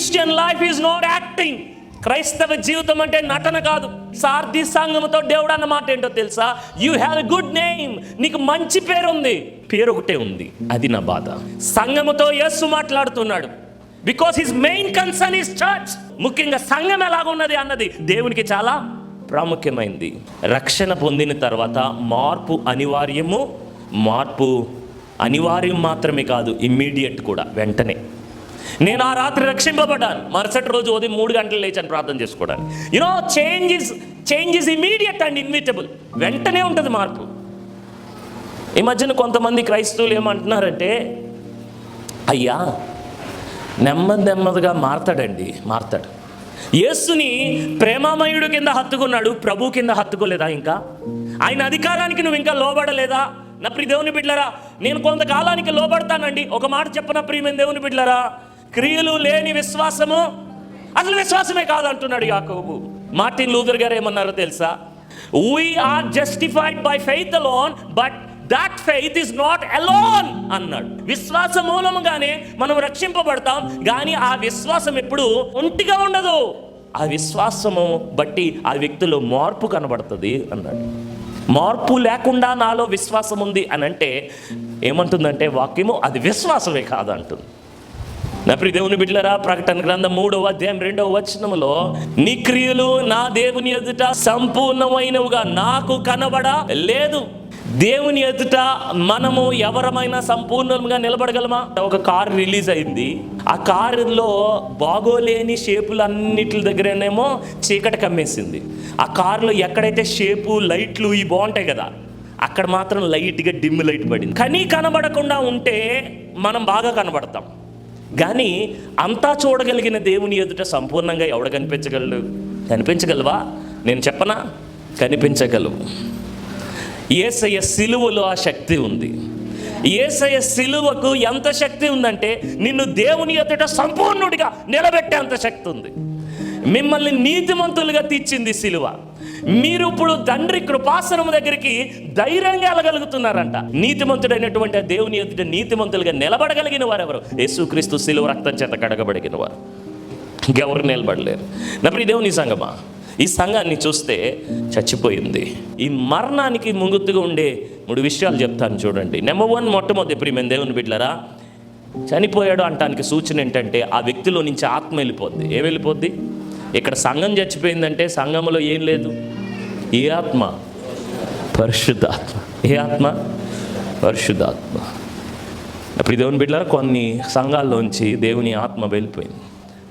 Christian life is not acting క్రైస్తవ జీవితం అంటే నటన కాదు. సార్థి సంఘముతో దేవుడు అన్నమాట ఏంటో తెలుసా? You have a good name నీకు మంచి పేరు ఉంది. పేరు ఒకటే ఉంది. అది నా బాధ. సంఘముతో యస్సు మాట్లాడుతున్నాడు. Because his main concern is church ముఖ్యంగా సంఘం ఎలాగున్నది అన్నది దేవునికి చాలా ప్రాముఖ్యమైంది. రక్షణ పొందిన తర్వాత మార్పు అనివార్యము మార్పు అనివార్యం మాత్రమే కాదు ఇమ్మీడియట్ కూడా వెంటనే. నేను ఆ రాత్రి రక్షింపబడ్డాను. మరుసటి రోజు ఉదయం మూడు గంటలు లేచాను ప్రార్థన చేసుకోవడానికి. You know change is change is immediate and inevitable వెంటనే ఉంటుంది మార్పు. ఈ మధ్యన కొంతమంది క్రైస్తవులు ఏమంటున్నారంటే అయ్యా నెమ్మది నెమ్మదిగా మారతాడండి మారతాడు. యేసుని ప్రేమామయుడు కింద హత్తుకున్నాడు ప్రభు కింద హత్తుకోలేదా ఇంకా? ఆయన అధికారానికి నువ్వు ఇంకా లోబడలేదా? నా ప్రియ దేవుని బిడ్డలరా నేను కొంతకాలానికి లోబడతానండి. ఒక మాట చెప్పన ప్రియమైన దేవుని బిడ్డలరా? క్రియలు లేని విశ్వాసము అసలు విశ్వాసమే కాదంటున్నాడు యాకోబు. మార్టిన్ లూథర్ గారు ఏమన్నారో తెలుసా? We are justified by faith alone but that faith is not alone అన్నాడు. విశ్వాస మూలముగానే మనం రక్షింపబడతాం కానీ ఆ విశ్వాసం ఎప్పుడు ఒంటిగా ఉండదు. ఆ విశ్వాసము బట్టి ఆ వ్యక్తిలో మార్పు కనబడుతుంది అన్నాడు. మార్పు లేకుండా నాలో విశ్వాసం ఉంది అని అంటే ఏమంటుందంటే వాక్యము అది విశ్వాసమే కాదంటుంది. నా ప్రియ దేవుని బిడ్డలరా ప్రకటన గ్రంథం మూడవ అధ్యాయం రెండవ వచనములో నీ క్రియలు నా దేవుని ఎదుట సంపూర్ణమైనవిగా నాకు కనబడ లేదు. దేవుని ఎదుట మనము ఎవరమైనా సంపూర్ణంగా నిలబడగలమా? ఒక కారు రిలీజ్ అయింది. ఆ కారులో బాగోలేని షేపులు అన్నిటి దగ్గరనేమో చీకటి కమ్మేసింది. ఆ కారులో ఎక్కడైతే షేపు లైట్లు ఇవి బాగుంటాయి కదా అక్కడ మాత్రం లైట్గా డిమ్ లైట్ పడింది. కానీ కనబడకుండా ఉంటే మనం బాగా కనబడతాం. కానీ అంతా చూడగలిగిన దేవుని ఎదుట సంపూర్ణంగా ఎవడ కనిపించగలడు? కనిపించగలవా? నేను చెప్పనా? కనిపించగలవు. ఏసయ్య సిలువలో ఆ శక్తి ఉంది. ఏసయ సిలువకు ఎంత శక్తి ఉందంటే నిన్ను దేవుని ఎదుట సంపూర్ణుడిగా నిలబెట్టేంత శక్తి ఉంది. మిమ్మల్ని నీతిమంతులుగా తీర్చింది సిలువ. మీరు ఇప్పుడు తండ్రి కృపాసనం దగ్గరికి ధైర్యంగా వెళ్ళగలుగుతున్నారంట. నీతిమంతుడైనటువంటి దేవుని ఎదుట నీతిమంతులుగా నిలబడగలిగిన వారు ఎవరు యేసుక్రీస్తు సిలువ రక్తం చేత కడగబడిగిన వారు. ఇంకెవరు నిలబడలేరు. నా ప్రియ దేవుని సంగమా ఈ సంఘాన్ని చూస్తే చచ్చిపోయింది. ఈ మరణానికి ముంగుతుగా ఉండే మూడు విషయాలు చెప్తాను చూడండి. నెంబర్ వన్ మొట్టమొదటి ప్రియమైన దేవుని బిడ్డలరా చనిపోయాడు అంటానికి సూచన ఏంటంటే ఆ వ్యక్తిలో నుంచి ఆత్మ వెళ్ళిపోద్ది. ఏం వెళ్ళిపోద్ది? ఇక్కడ సంఘం చచ్చిపోయిందంటే సంఘంలో ఏం లేదు? ఏ ఆత్మ? పరిశుద్ధాత్మ. ఏ ఆత్మ? పరిశుద్ధాత్మ. అప్పుడు దేవుని బిడ్డలారా కొన్ని సంఘాల్లోంచి దేవుని ఆత్మ వెళ్ళిపోయింది.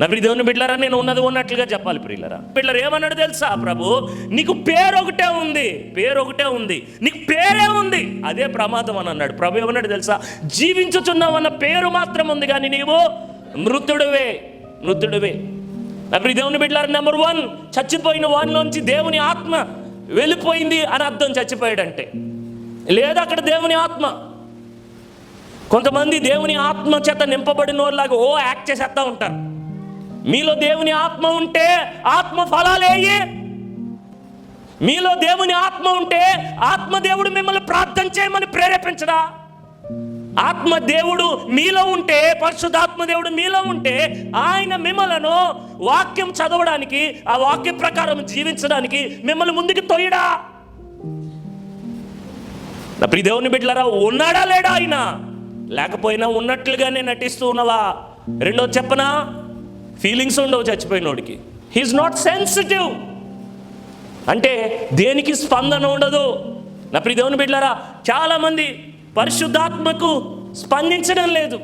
నా ప్రియ దేవుని బిడ్డలారా నేను ఉన్నది ఉన్నట్లుగా చెప్పాలి ప్రియులరా. బిడ్డలారా ఏమన్నాడు తెలుసా ప్రభు? నీకు పేరు ఒకటే ఉంది. పేరు ఒకటే ఉంది. నీకు పేరే ఉంది. అదే ప్రమాదం అని అన్నాడు. ప్రభు ఏమన్నాడు తెలుసా? జీవించుచున్నావన్న పేరు మాత్రం ఉంది కానీ నీవు మృతుడువే. మృతుడువే. నా దేవుని బిడ్డలారు నెంబర్ వన్ చచ్చిపోయిన వానిలోంచి దేవుని ఆత్మ వెళ్ళిపోయింది అని అర్థం చచ్చిపోయాడంటే. లేదా అక్కడ దేవుని ఆత్మ. కొంతమంది దేవుని ఆత్మ చేత నింపబడిన వాళ్ళలాగా ఓ యాక్ట్ చేసేస్తా ఉంటారు. మీలో దేవుని ఆత్మ ఉంటే ఆత్మ ఫలాలేయి మీలో దేవుని ఆత్మ ఉంటే ఆత్మ దేవుడు మిమ్మల్ని ప్రార్థన చేయమని ప్రేరేపించడా? ఆత్మ దేవుడు మీలో ఉంటే పరిశుద్ధాత్మ దేవుడు మీలో ఉంటే ఆయన మిమ్మలను వాక్యం చదవడానికి ఆ వాక్య ప్రకారం జీవించడానికి మిమ్మల్ని ముందుకు తొయ్యడా నా ప్రియ దేవుని బిడ్డలారా ఉన్నాడా లేడా ఆయన? లేకపోయినా ఉన్నట్లుగానే నటిస్తూ ఉన్నవా? రెండో చెప్పనా? ఫీలింగ్స్ ఉండవు చచ్చిపోయినోడికి. హీఈస్ నాట్ సెన్సిటివ్ అంటే దేనికి స్పందన ఉండదు? నా ప్రియ దేవుని బిడ్డలారా చాలామంది పరిశుద్ధాత్మకు స్పందించడం లేదు.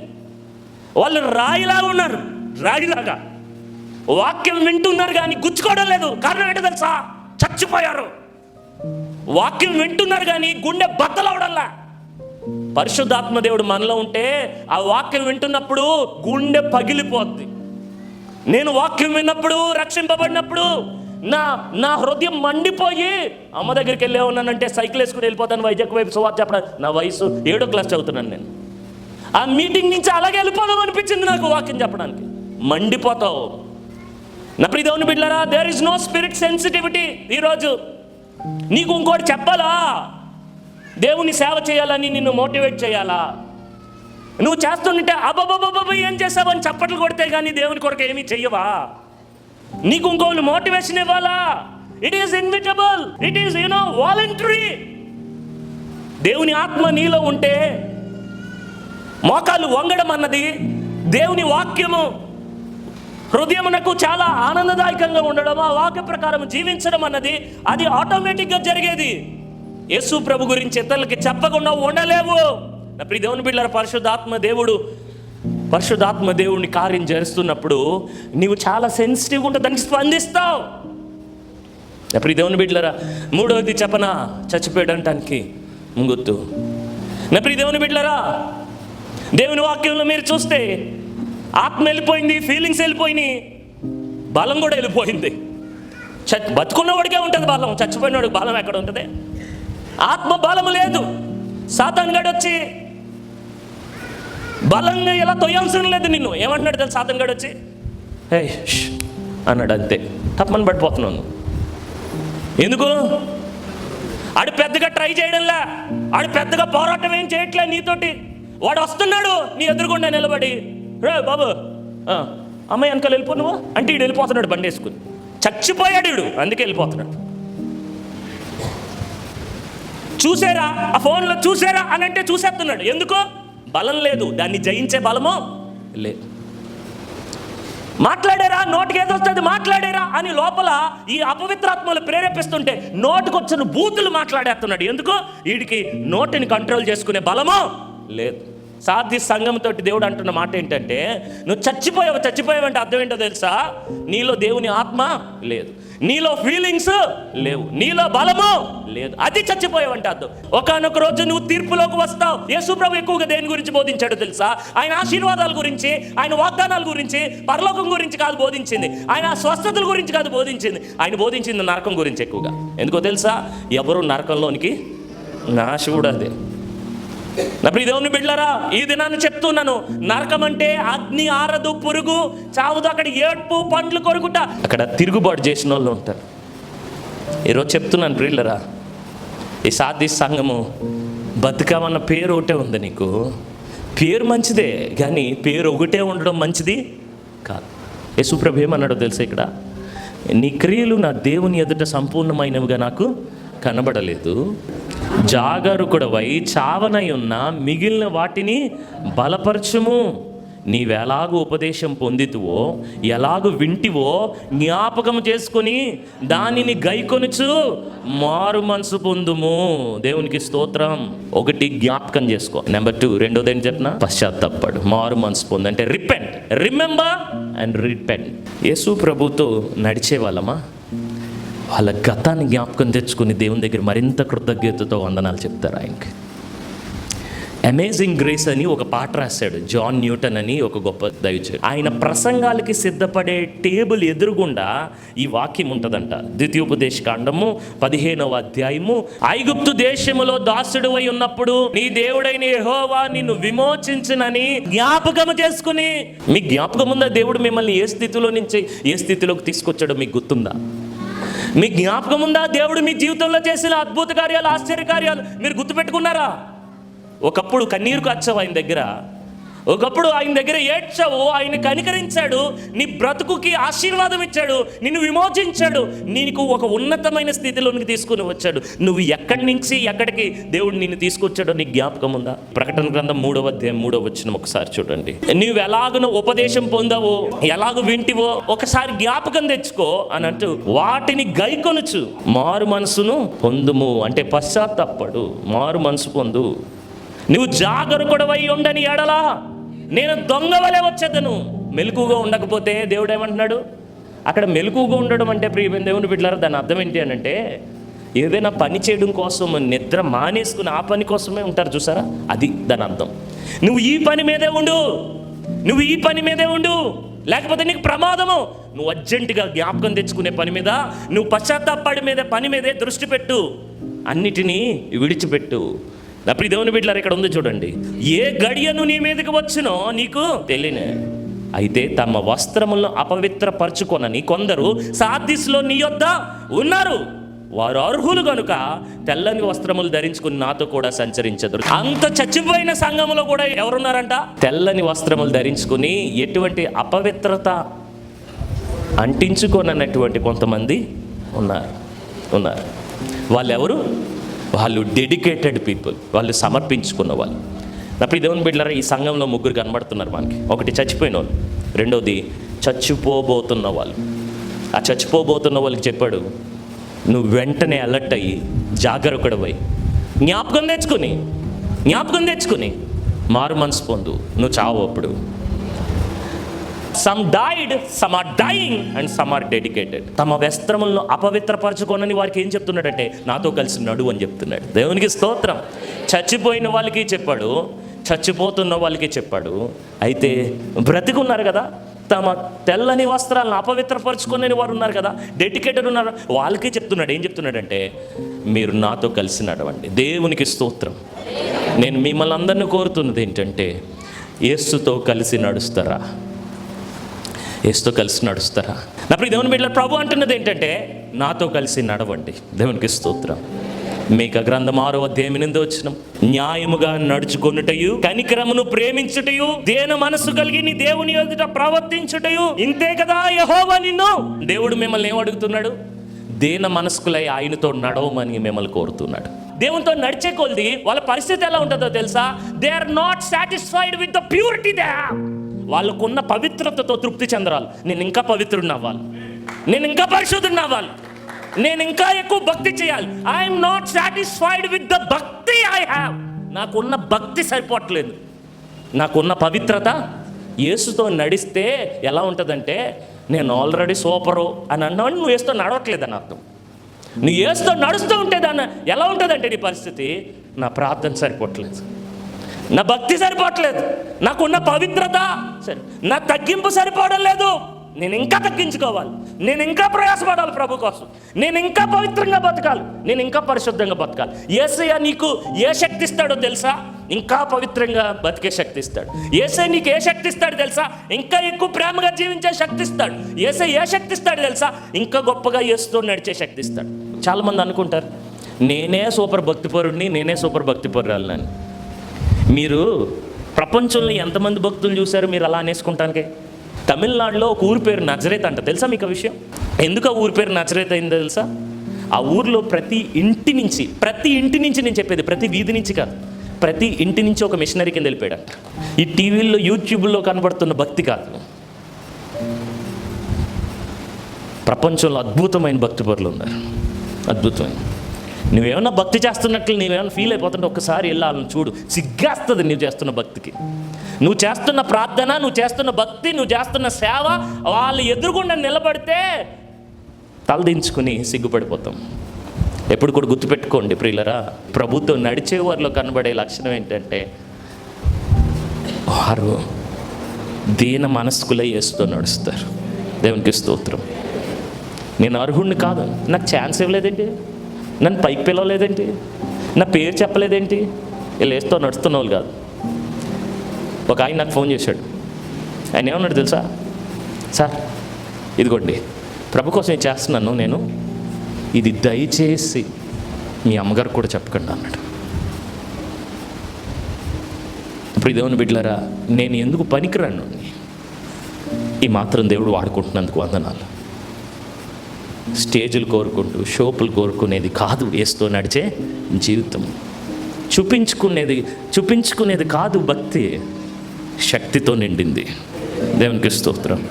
వాళ్ళు రాయిలాగా ఉన్నారు రాయిలాగా వాక్యం వింటున్నారు కానీ గుచ్చుకోవడం లేదు. కారణం ఏంటో తెలుసా? చచ్చిపోయారు. వాక్యం వింటున్నారు కానీ గుండె బద్దలవడంలా. పరిశుద్ధాత్మ దేవుడు మనలో ఉంటే ఆ వాక్యం వింటున్నప్పుడు గుండె పగిలిపోద్ది. నేను వాక్యం విన్నప్పుడు రక్షింపబడినప్పుడు నా నా హృదయం మండిపోయి అమ్మ దగ్గరికి వెళ్ళే ఉన్నానంటే సైకిల్ వేసుకుని వెళ్ళిపోతాను వైజాగ్ వైపు సువార్త చెప్పడానికి నా వయసు ఏడో క్లాస్ చదువుతున్నాను నేను. ఆ మీటింగ్ నుంచి అలాగే వెళ్ళిపోదాం అనిపించింది నాకు వాక్యం చెప్పడానికి. మండిపోతావు. నా ప్రియదేవుని బిడ్డరా there is no spirit sensitivity ఈరోజు. నీకు ఇంకోటి చెప్పాలా? దేవుని సేవ చేయాలని నిన్ను మోటివేట్ చేయాలా? నువ్వు చేస్తుంటే అబ్బబ్బబ్బబ్బ ఏం చేసావని చప్పట్లు కొడితే కానీ దేవుని కొరకు ఏమీ చెయ్యవా? నీకు ఇంకోళ్ళు మోటివేషన్ ఇవ్వాలా? It is inevitable it is you know voluntary దేవుని ఆత్మ నీలో ఉంటే మోకాలు వంగడం అన్నది దేవుని వాక్యము. హృదయమునకు చాలా ఆనందదాయకంగా ఉండడం ఆ వాక్య ప్రకారం జీవించడం అన్నది అది ఆటోమేటిక్గా జరిగేది. యేసు ప్రభు గురించి ఇతరులకి చెప్పకుండా ఉండలేవు. నా ప్రియ దేవుని బిడ్డల పరిశుద్ధాత్మ దేవుడు పరిశుధాత్మ దేవుడిని కార్యం చేస్తున్నప్పుడు నీవు చాలా సెన్సిటివ్గా ఉంటుంది దానికి స్పందిస్తావు. ఎప్పుడు దేవుని బిడ్డలరా మూడవది చెప్పనా? చచ్చిపోయడానికి ముంగుత్తు. నా ప్రియ దేవుని బిడ్డలరా దేవుని వాక్యంలో మీరు చూస్తే ఆత్మ వెళ్ళిపోయింది ఫీలింగ్స్ వెళ్ళిపోయినాయి బలం కూడా వెళ్ళిపోయింది. చ బతుకున్నవాడికే ఉంటుంది బలం చచ్చిపోయినవాడికి బలం ఎక్కడ ఉంటుంది? ఆత్మ బలం లేదు. సాతాన్ గడొచ్చి వచ్చి బలంగా ఇలా తొయ్యాల్సిన లేదు నిన్ను. ఏమంటున్నాడు తెలుసు సాతాన్ గడు వచ్చి? హే అన్నాడు అంతే. తప్పని పడిపోతున్నాను. ఎందుకు? ఆడు పెద్దగా ట్రై చేయడంలా. ఆడు పెద్దగా పోరాటం ఏం చేయట్లే నీతోటి. వాడు వస్తున్నాడు నీ ఎదురుగుండా నిలబడి. రే బాబు అమ్మాయి వెనకాల వెళ్ళిపో నువ్వు. అంటే ఈడు వెళ్ళిపోతున్నాడు బండి వేసుకుని. చచ్చిపోయాడు ఈడు. అందుకే వెళ్ళిపోతున్నాడు. చూసారా? ఆ ఫోన్లో చూసారా అని అంటే చూసేస్తున్నాడు. ఎందుకో? బలం లేదు దాన్ని జయించే బలము లేదు మాట్లాడారా నోటికి ఏదొస్తుంది మాట్లాడేరా మాట్లాడారా అని లోపల ఈ అపవిత్రాత్మలు ప్రేరేపిస్తుంటే నోటికొచ్చిన బూతులు మాట్లాడేస్తున్నాడు. ఎందుకు? వీడికి నోటిని కంట్రోల్ చేసుకునే బలము లేదు. సాధ్య సంఘంతో దేవుడు అంటున్న మాట ఏంటంటే నువ్వు చచ్చిపోయావు చచ్చిపోయావంటే అర్థం ఏంటో తెలుసా? నీలో దేవుని ఆత్మ లేదు. నీలో ఫీలింగ్స్ లేవు. నీలో బలము లేదు. అది చచ్చిపోయావంటే అర్థం. ఒకనొక రోజు నువ్వు తీర్పులోకి వస్తావు. యేసుప్రభు ఎక్కువగా దేని గురించి బోధించాడు తెలుసా? ఆయన ఆశీర్వాదాల గురించి ఆయన వాగ్దానాల గురించి పరలోకం గురించి కాదు బోధించింది. ఆయన స్వస్థతల గురించి కాదు బోధించింది. ఆయన బోధించింది నరకం గురించి ఎక్కువగా. ఎందుకో తెలుసా? ఎవరు నరకంలోనికి నాశుడు అదే. నా ప్రియ దేవుని బిడ్డలారా ఈ దినాన్ని చెప్తున్నాను. నరకం అంటే అగ్ని ఆరదు పురుగు చావుదు. అక్కడ ఏడ్పు పండ్లు కొరుకుట. అక్కడ తిరుగుబాటు చేసిన వాళ్ళు ఉంటారు. ఈరోజు చెప్తున్నాను ప్రియులరా ఈ సాధి సంఘము బతుకమన్న పేరు ఒకటే ఉంది నీకు. పేరు మంచిదే కానీ పేరు ఒకటే ఉండడం మంచిది కాదు. యేసుప్రభు ఏమన్నాడో తెలుసా ఇక్కడ? నీ క్రియలు నా దేవుని ఎదుట సంపూర్ణమైనవిగా నాకు కనబడలేదు. జాగరుకుడవై చావనై ఉన్న మిగిలిన వాటిని బలపరచుము. నీవెలాగూ ఉపదేశం పొందితువో ఎలాగూ వింటివో జ్ఞాపకం చేసుకొని దానిని గైకొనుచు మారు మనసు పొందుము. దేవునికి స్తోత్రం. ఒకటి జ్ఞాపకం చేసుకో. నెంబర్ టూ రెండోది ఏం చెప్పిన? పశ్చాత్తపడు. మారు మనసు పొందు. అంటే repent. Remember and repent. Yesu ప్రభుతో నడిచే వాళ్ళమా వాళ్ళ గతాన్ని జ్ఞాపకం తెచ్చుకుని దేవుని దగ్గర మరింత కృతజ్ఞతతో వందనాలు చెప్తారు ఆయనకి. అమేజింగ్ గ్రేస్ అని ఒక పాట రాశాడు. జాన్ న్యూటన్ అని ఒక గొప్ప దైవజుడు ఆయన ప్రసంగాలకి సిద్ధపడే టేబుల్ ఎదురుగుండా ఈ వాక్యం ఉంటుందంట. ద్వితీయోపదేశ కాండము పదిహేనవ అధ్యాయము. ఐగుప్తు దేశములో దాసుడు అయి ఉన్నప్పుడు నీ దేవుడైన యహోవా నిన్ను విమోచించినని జ్ఞాపకము చేసుకుని మీ జ్ఞాపకం ఉందా? దేవుడు మిమ్మల్ని ఏ స్థితిలో నుంచి ఏ స్థితిలోకి తీసుకొచ్చాడో మీకు గుర్తుందా? మీ జ్ఞాపకం ఉందా? దేవుడు మీ జీవితంలో చేసిన అద్భుత కార్యాలు ఆశ్చర్య కార్యాలు మీరు గుర్తుపెట్టుకున్నారా? ఒకప్పుడు కన్నీరు కార్చావు ఆయన దగ్గర ఒకప్పుడు ఆయన దగ్గర ఏడ్చావు ఆయన కనికరించాడు నీ బ్రతుకుకి ఆశీర్వాదం ఇచ్చాడు నిన్ను విమోచించాడు నీకు ఒక ఉన్నతమైన స్థితిలోనికి తీసుకుని వచ్చాడు. నువ్వు ఎక్కడి నుంచి ఎక్కడికి దేవుడు నిన్ను తీసుకొచ్చాడో నీకు జ్ఞాపకం ఉందా? ప్రకటన గ్రంథం మూడవ అధ్యాయం మూడవ వచ్చిన ఒకసారి చూడండి. నువ్వు ఎలాగను ఉపదేశం పొందావో ఎలాగ వింటివో ఒకసారి జ్ఞాపకం తెచ్చుకో అని అంటూ వాటిని గైకొనుచు మారు మనసును పొందుము అంటే పశ్చాత్తపడు మారు మనసు పొందు. నువ్వు జాగరూకుడవై ఉండని ఎడలా నేను దొంగ వలె వచ్చేదను. మెలకుగా ఉండకపోతే దేవుడు ఏమంటున్నాడు? అక్కడ మెలకుగా ఉండడం అంటే ప్రియమైన దేవుని బిడ్డలారా దాని అర్థం ఏంటి అని అంటే ఏదైనా పని చేయడం కోసం నిద్ర మానేసుకుని ఆ పని కోసమే ఉంటారు చూసారా? అది దాని అర్థం. నువ్వు ఈ పని మీదే ఉండు. నువ్వు ఈ పని మీదే ఉండు. లేకపోతే నీకు ప్రమాదము. నువ్వు అర్జెంటుగా జ్ఞాపకం తెచ్చుకునే పని మీద నువ్వు పశ్చాత్తాపడి మీద పని మీదే దృష్టి పెట్టు. అన్నిటినీ విడిచిపెట్టు. నా ప్రియ దేవుని బిడ్డలారు ఇక్కడ ఉంది చూడండి. ఏ గడియను నీ మీదకి వచ్చునో నీకు తెలియనే. అయితే తమ వస్త్రములను అపవిత్రపరచుకొనని కొందరు సాధిస్లో నీ యొద్ద ఉన్నారు. వారు అర్హులు కనుక తెల్లని వస్త్రములు ధరించుకుని నాతో కూడా సంచరించదు అంత చచ్చిపోయిన సంఘంలో కూడా ఎవరున్నారంట? తెల్లని వస్త్రములు ధరించుకుని ఎటువంటి అపవిత్రత అంటించుకోనన్నటువంటి కొంతమంది ఉన్నారు. ఉన్నారు. వాళ్ళు ఎవరు వాళ్ళు డెడికేటెడ్ పీపుల్ వాళ్ళు సమర్పించుకున్న వాళ్ళు. నా దేవుని బిడ్డలారా ఈ సంఘంలో ముగ్గురు కనబడుతున్నారు మనకి. ఒకటి చచ్చిపోయిన వాళ్ళు రెండోది చచ్చిపోబోతున్న వాళ్ళు. ఆ చచ్చిపోబోతున్న వాళ్ళకి చెప్పాడు నువ్వు వెంటనే అలర్ట్ అయ్యి జాగరూకుడవై జ్ఞాపకం తెచ్చుకుని జ్ఞాపకం తెచ్చుకుని మారు మనసు పొందు. నువ్వు చావు అప్పుడు. Some died some are dying and some are dedicated తమ వస్త్రములను అపవిత్రపరచుకోనని వారికి ఏం చెప్తున్నాడంటే నాతో కలిసి నడు అని చెప్తున్నాడు. దేవునికి స్తోత్రం. చచ్చిపోయిన వాళ్ళకి చెప్పాడు చచ్చిపోతున్న వాళ్ళకి చెప్పాడు. అయితే బ్రతికున్నారు కదా తమ తెల్లని వస్త్రాలను అపవిత్రపరచుకునే వారు ఉన్నారు కదా డెడికేటెడ్ ఉన్నారు. వాళ్ళకే చెప్తున్నాడు ఏం చెప్తున్నాడంటే మీరు నాతో కలిసి నడవండి. దేవునికి స్తోత్రం. నేను మిమ్మల్ని అందరిని కోరుతున్నది ఏంటంటే యేసుతో కలిసి నడుస్తారా? యేసుతో కలిసి నడుస్తారా? నా ప్రియ దేవుని బిడ్డల ప్రభు అంటున్నది ఏంటంటే నాతో కలిసి నడవండి. దేవునికి స్తోత్రం. మీకు గ్రంథం ఆరో అధ్యాయం ఎనిమిది వచ్చిన న్యాయముగా నడుచుకొనుటయు కనికరమును ప్రేమించుటయు దేన మనసు కలిగి నీ దేవుని ఎదుట ప్రవర్తించుటయు. ఇంతే కదా యహోవా నిన్ను. దేవుడు మిమ్మల్ని ఏం అడుగుతున్నాడు? దేన మనస్కులై ఆయనతో నడవమని మిమ్మల్ని కోరుతున్నాడు. దేవునితో నడిచే కొలిది వాళ్ళ పరిస్థితి ఎలా ఉంటుందో తెలుసా? They are not satisfied with the purity they వాళ్ళకున్న పవిత్రతతో తృప్తి చెందరాలి. నేను ఇంకా పవిత్రుడిని అవ్వాలి నేను ఇంకా పరిశుద్ధుడిని అవ్వాలి నేను ఇంకా ఎక్కువ భక్తి చేయాలి. I'm not satisfied with the bhakti I have నాకున్న భక్తి సరిపోవట్లేదు. నాకున్న పవిత్రత యేసుతో నడిస్తే ఎలా ఉంటుందంటే నేను ఆల్రెడీ సూపరు అని అన్నాడు నువ్వు వేస్తూ నడవట్లేదని అర్థం. నువ్వు యేసుతో నడుస్తూ ఉంటే దాన్ని ఎలా ఉంటుందంటే నీ పరిస్థితి? నా ప్రార్థన సరిపోవట్లేదు. నా భక్తి సరిపోవట్లేదు. నాకున్న పవిత్రత సరే నా తగ్గింపు సరిపోవడం లేదు. నేను ఇంకా తగ్గించుకోవాలి. నేను ఇంకా ప్రయాసపడాలి ప్రభు కోసం. నేను ఇంకా పవిత్రంగా బతకాలి. నేను ఇంకా పరిశుద్ధంగా బతకాలి. ఏసయ్య నీకు ఏ శక్తి ఇస్తాడో తెలుసా? ఇంకా పవిత్రంగా బతికే శక్తి ఇస్తాడు. ఏసై నీకు ఏ శక్తి ఇస్తాడు తెలుసా? ఇంకా ఎక్కువ ప్రేమగా జీవించే శక్తి ఇస్తాడు. ఏసై ఏ శక్తి ఇస్తాడు తెలుసా? ఇంకా గొప్పగా ఏసుతో నడిచే శక్తి ఇస్తాడు. చాలామంది అనుకుంటారు నేనే సూపర్ భక్తిపరుడిని నేనే సూపర్ భక్తిపరురాలని మీరు ప్రపంచంలో ఎంతమంది భక్తులు చూశారు మీరు అలా అనేసుకుంటానికి? తమిళనాడులో ఒక ఊరి పేరు నజరేత్ అంట. తెలుసా మీకు ఆ విషయం? ఎందుకు ఆ ఊరి పేరు నజరేత్ అయిందో తెలుసా? ఆ ఊర్లో ప్రతి ఇంటి నుంచి ప్రతి ఇంటి నుంచి నేను చెప్పేది ప్రతి వీధి నుంచి కాదు. ప్రతి ఇంటి నుంచి ఒక మిషనరీ కింద వెళ్ళిపోయాడంట ఈ టీవీల్లో యూట్యూబ్లో కనబడుతున్న భక్తి కాదు. ప్రపంచంలో అద్భుతమైన భక్తి పరులు ఉన్నారు. అద్భుతమైన. నువ్వేమన్నా భక్తి చేస్తున్నట్లు నీవేమన్నా ఫీల్ అయిపోతుంటే ఒక్కసారి వెళ్ళాలని చూడు. సిగ్గేస్తుంది నువ్వు చేస్తున్న భక్తికి. నువ్వు చేస్తున్న ప్రార్థన నువ్వు చేస్తున్న భక్తి నువ్వు చేస్తున్న సేవ వాళ్ళు ఎదురుగుండా నిలబడితే తలదించుకుని సిగ్గుపడిపోతాం. ఎప్పుడు కూడా గుర్తుపెట్టుకోండి ప్రియులరా ప్రభుత్వం నడిచే వారిలో కనబడే లక్షణం ఏంటంటే వారు దీన మనస్కులై వేస్తూ నడుస్తారు. దేవునికి స్తోత్రం. నేను అర్హుడిని కాదు. నాకు ఛాన్స్ ఇవ్వలేదండి నన్ను పైకి పిలవలేదేంటి నా పేరు చెప్పలేదేంటి? వీళ్ళు వేస్తూ నడుస్తున్న వాళ్ళు కాదు. ఒక ఆయన నాకు ఫోన్ చేశాడు. ఆయన ఏమన్నాడు తెలుసా? సార్ ఇదిగోండి ప్రభు కోసం నేను చేస్తున్నాను నేను. ఇది దయచేసి మీ అమ్మగారు కూడా చెప్పకండి అన్నాడు. ఇప్పుడు దేవుని బిడ్డలారా నేను ఎందుకు పనికిరాను ఈ మాత్రం దేవుడు వాడుకుంటున్నందుకు వందనాలు. స్టేజులు కోరుకుంటూ షోపులు కోరుకునేది కాదు వేస్తూ నడిచే జీవితం. చూపించుకునేది చూపించుకునేది కాదు భక్తి శక్తితో నిండింది. దేవునికి స్తోత్రం.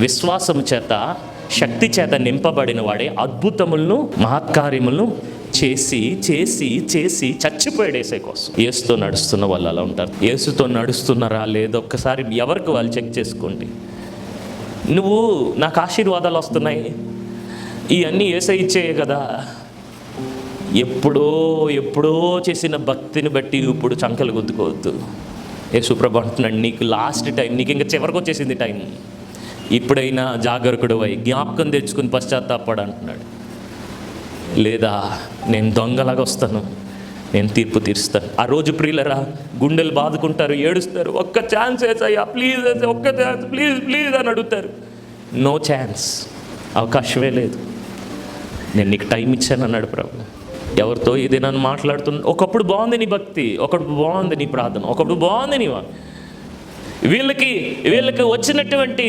విశ్వాసం చేత శక్తి చేత నింపబడిన వాడే అద్భుతములను మహత్కార్యములను చేసి చేసి చేసి చచ్చిపోయాడు ఏసై కోసం. ఏసుతో నడుస్తున్న వాళ్ళు అలా ఉంటారు. ఏసుతో నడుస్తున్నారా లేదో ఒక్కసారి ఎవరికి వాళ్ళు చెక్ చేసుకోండి. నువ్వు నాకు ఆశీర్వాదాలు వస్తున్నాయి. ఇవన్నీ ఏసై ఇచ్చేయే కదా. ఎప్పుడో ఎప్పుడో చేసిన భక్తిని బట్టి ఇప్పుడు చంకలు గుద్దుకోవద్దు. యేసుప్రభు అంటున్నాడు నీకు లాస్ట్ టైం నీకు ఇంకా చివరికి వచ్చేసింది టైం ఇప్పుడైనా జాగరకుడు అయి జ్ఞాపకం తెచ్చుకుని పశ్చాత్తాపడు అంటున్నాడు. లేదా నేను దొంగలాగా వస్తాను. నేను తీర్పు తీరుస్తాను. ఆ రోజు ప్రియులరా గుండెలు బాదుకుంటారు ఏడుస్తారు. ఒక్క ఛాన్స్ వేసయ్యా ప్లీజ్ వేసే ఒక్క ఛాన్స్ ప్లీజ్ ప్లీజ్ అని అడుగుతారు. నో ఛాన్స్ అవకాశమే లేదు. నేను నీకు టైం ఇచ్చాను అన్నాడు ప్రభు. ఎవరితో ఇది నన్ను మాట్లాడుతున్నా ఒకప్పుడు బాగుంది నీ భక్తి ఒకప్పుడు బాగుంది నీ ప్రార్థన ఒకప్పుడు బాగుంది నీ వీళ్ళకి వీళ్ళకి వచ్చినటువంటి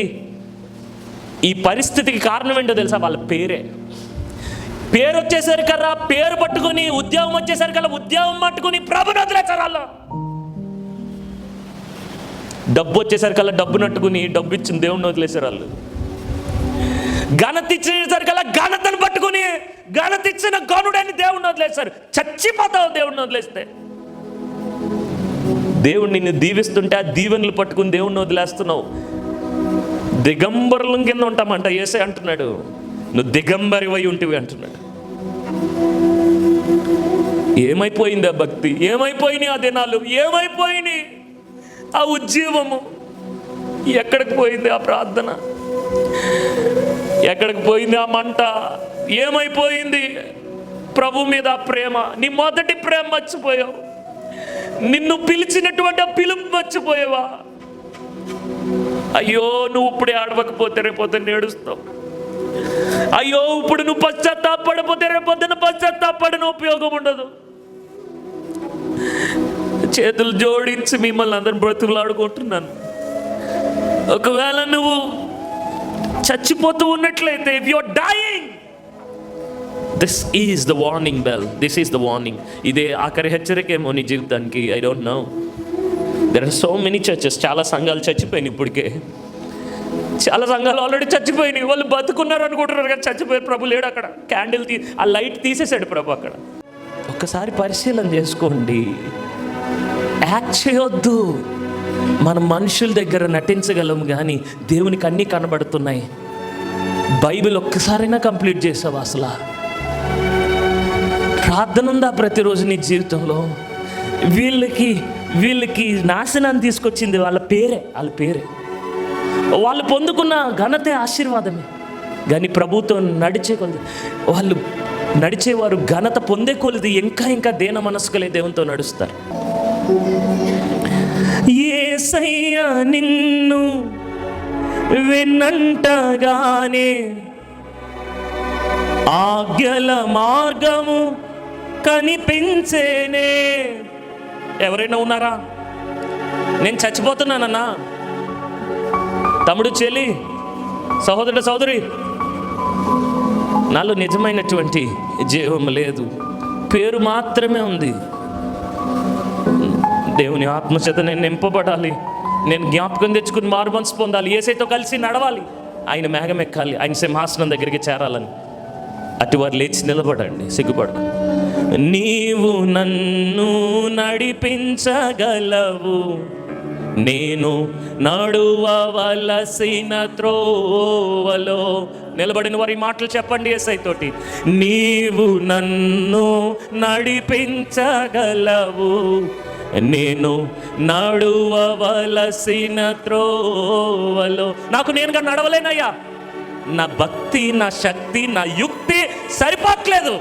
ఈ పరిస్థితికి కారణం ఏంటో తెలుసా? వాళ్ళ పేరే. పేరు వచ్చేసరికల్లా పేరు పట్టుకుని ఉద్యోగం వచ్చేసరికల్లా ఉద్యోగం పట్టుకుని ప్రభుని వదిలేశారు డబ్బు వచ్చేసరికల్లా డబ్బు నట్టుకుని డబ్బు ఇచ్చిన దేవుణ్ణి వదిలేశారు వాళ్ళు. ఘనత ఇచ్చేసరికల్లా ఘనతను పట్టుకుని ఘనత ఇచ్చిన గనుడని దేవుణ్ణి వదిలేశారు. చచ్చిపోతావు దేవుణ్ణి వదిలేస్తే. దేవుడు నిన్ను దీవిస్తుంటే ఆ దీవెనలు పట్టుకుని దేవుణ్ణి వదిలేస్తున్నావు. దిగంబరులం కింద ఉంటామంట ఏసే అంటున్నాడు. నువ్వు దిగంబరివై ఉంటివి అంటున్నాడు. ఏమైపోయింది ఆ భక్తి? ఏమైపోయినాయి ఆ దినాలు? ఏమైపోయినాయి? ఆ ఉద్యమము ఎక్కడికి పోయింది ఆ ప్రార్థన? ఎక్కడికి పోయింది ఆ మంట? ఏమైపోయింది? ప్రభు మీద ఆ ప్రేమ. నీ మొదటి ప్రేమ మర్చిపోయావు. నిన్ను పిలిచినటువంటి ఆ పిలుపు మర్చిపోయావా? అయ్యో నువ్వు ఇప్పుడే ఆడవకపోతే రేపోతే నేడుస్తావు అయ్యో ఇప్పుడు నువ్వు పశ్చాత్తాపడిపోతే రేపొద్దున పశ్చాత్తాపడిన ఉపయోగం ఉండదు. చేతులు జోడించి మిమ్మల్ని అందరిని బ్రతుకులాడుకుంటున్నాను. ఒకవేళ నువ్వు చచ్చిపోతూ ఉన్నట్లయితే if your dying this is the warning bell this is the warning ఇదే ఆఖరి హెచ్చరికేమో నీ జీవితానికి. I don't know there are so many churches చాలా సంఘాలు చచ్చిపోయినాయి ఇప్పటికే. చాలా సంఘాలు ఆల్రెడీ చచ్చిపోయినాయి. వాళ్ళు బతుకున్నారు అనుకుంటున్నారు కానీ చచ్చిపోయారు. ప్రభు లేడు అక్కడ. క్యాండిల్ తీ ఆ లైట్ తీసేసాడు ప్రభు అక్కడ. ఒక్కసారి పరిశీలన చేసుకోండి. యాక్ట్ చేయొద్దు. మన మనుషుల దగ్గర నటించగలం కానీ దేవునికి అన్నీ కనబడుతున్నాయి. బైబిల్ ఒక్కసారైనా కంప్లీట్ చేసావు అసలు? ప్రార్థన ఉందా ప్రతిరోజు నీ జీవితంలో? వీళ్ళకి వీళ్ళకి నాశనాన్ని తీసుకొచ్చింది వాళ్ళ పేరే వాళ్ళ పేరే. వాళ్ళు పొందుకున్న ఘనతే ఆశీర్వాదమే. కానీ ప్రభుతో నడిచే కొలది వాళ్ళు నడిచేవారు ఘనత పొందే కొలది ఇంకా ఇంకా దేన మనస్కులే దేవునితో నడుస్తారు. ఏసయ్యా నిన్ను విన్నంటగానే ఆజ్ఞల మార్గము కనిపించేనే. ఎవరైనా ఉన్నారా? నేను చచ్చిపోతున్నానన్నా? తమ్ముడు చెల్లి సహోదరుడు సహోదరి నాలో నిజమైనటువంటి జీవం లేదు. పేరు మాత్రమే ఉంది. దేవుని ఆత్మచేత నేను నింపబడాలి. నేను జ్ఞాపకం తెచ్చుకుని మారు మనసు పొందాలి. ఏసైతో కలిసి నడవాలి. ఆయన మేఘం ఎక్కాలి. ఆయన సింహాసనం దగ్గరికి చేరాలని. అటు వారు లేచి నిలబడండి. సిగ్గుపడక. నీవు నన్ను నడిపించగలవు. నేను నడువవలసిన త్రోవలో. నిలబడిన వారి మాటలు చెప్పండి ఎస్ఐ తోటి. నీవు నన్ను నడిపించగలవు. నేను నడువవలసిన త్రోవలో. నాకు నేనుగా నడవలేనయ్యా. నా భక్తి నా శక్తి నా యుక్తి సరిపోట్లేదు.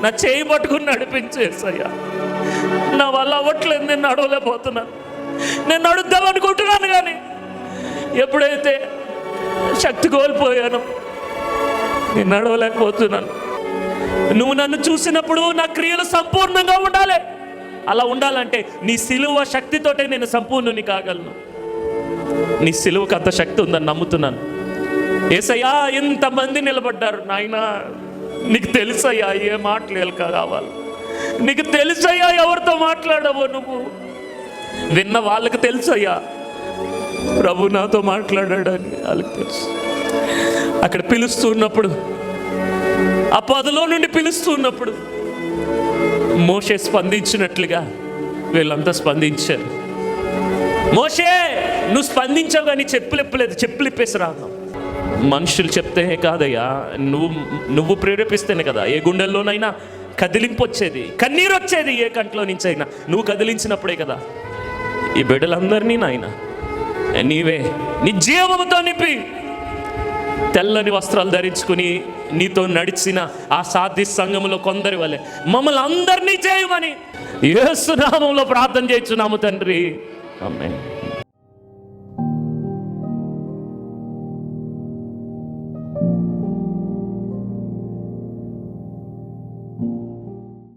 నా చేయి పట్టుకుని నడిపించేసయ్యా నా వల్ల అవ్వట్లేదు నేను నడవలేకపోతున్నాను. నేను నడుద్దాం అనుకుంటున్నాను కానీ ఎప్పుడైతే శక్తి కోల్పోయాను నేను నడవలేకపోతున్నాను నువ్వు నన్ను చూసినప్పుడు నా క్రియలు సంపూర్ణంగా ఉండాలి. అలా ఉండాలంటే నీ సిలువ శక్తితోటే నేను సంపూర్ణుని కాగలను. నీ సిలువకు అంత శక్తి ఉందని నమ్ముతున్నాను. ఏసయ్యా ఇంతమంది నిలబడ్డారు. నాయన నీకు తెలుసయ్యా ఏ మాటలు కావాలి నీకు తెలుసయ్యా ఎవరితో మాట్లాడవో నువ్వు? విన్న వాళ్ళకి తెలుసయ్యా. ప్రభు నాతో మాట్లాడాడని వాళ్ళకి తెలుసు. అక్కడ పిలుస్తున్నప్పుడు ఆ పదలో నుండి పిలుస్తున్నప్పుడు మోషే స్పందించినట్లుగా వీళ్ళంతా స్పందించారు. మోషే నువ్వు స్పందించావు కానీ చెప్పులు ఇప్పలేదు చెప్పులు ఇప్పేసి రాదు మనుషులు చెప్తే కాదయ్యా నువ్వు నువ్వు ప్రేరేపిస్తేనే కదా. ఏ గుండెల్లోనైనా కదిలింపు వచ్చేది కన్నీరు వచ్చేది ఏ కంట్లో నుంచి అయినా నువ్వు కదిలించినప్పుడే కదా. ఈ బిడ్డలందరినీ నాయన. నీవే నీ జీవముతో నింపి తెల్లని వస్త్రాలు ధరించుకుని నీతో నడిచిన ఆ సాధ్య సంఘములో కొందరి వలె మమ్మల్ని అందరినీ చేయమని ఏసునామంలో ప్రార్థన చేయించున్నాము తండ్రి. అమ్మే